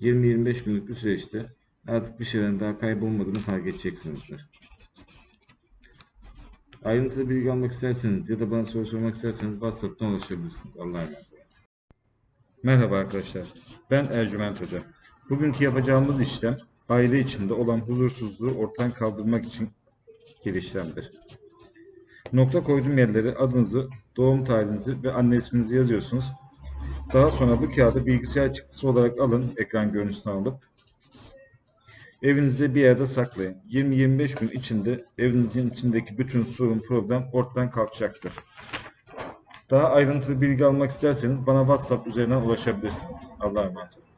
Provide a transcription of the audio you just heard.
20-25 günlük bir süreçte artık bir şeylerin daha kaybolmadığını fark edeceksinizdir. Ayrıntılı bilgi almak isterseniz ya da bana soru sormak isterseniz WhatsApp'tan ulaşabilirsiniz. Allah'a emanet. Merhaba arkadaşlar. Ben Ercüment Hoca. Bugünkü yapacağımız işlem aile içinde olan huzursuzluğu ortadan kaldırmak için bir işlemdir. Nokta koyduğum yerlere adınızı, doğum tarihinizi ve anne isminizi yazıyorsunuz. Daha sonra bu kağıdı bilgisayar çıktısı olarak alın, ekran görüntüsünü alıp evinizde bir yerde saklayın. 20-25 gün içinde evinizin içindeki bütün sorun, problem ortadan kalkacaktır. Daha ayrıntılı bilgi almak isterseniz bana WhatsApp üzerinden ulaşabilirsiniz. Allah'a emanet olun.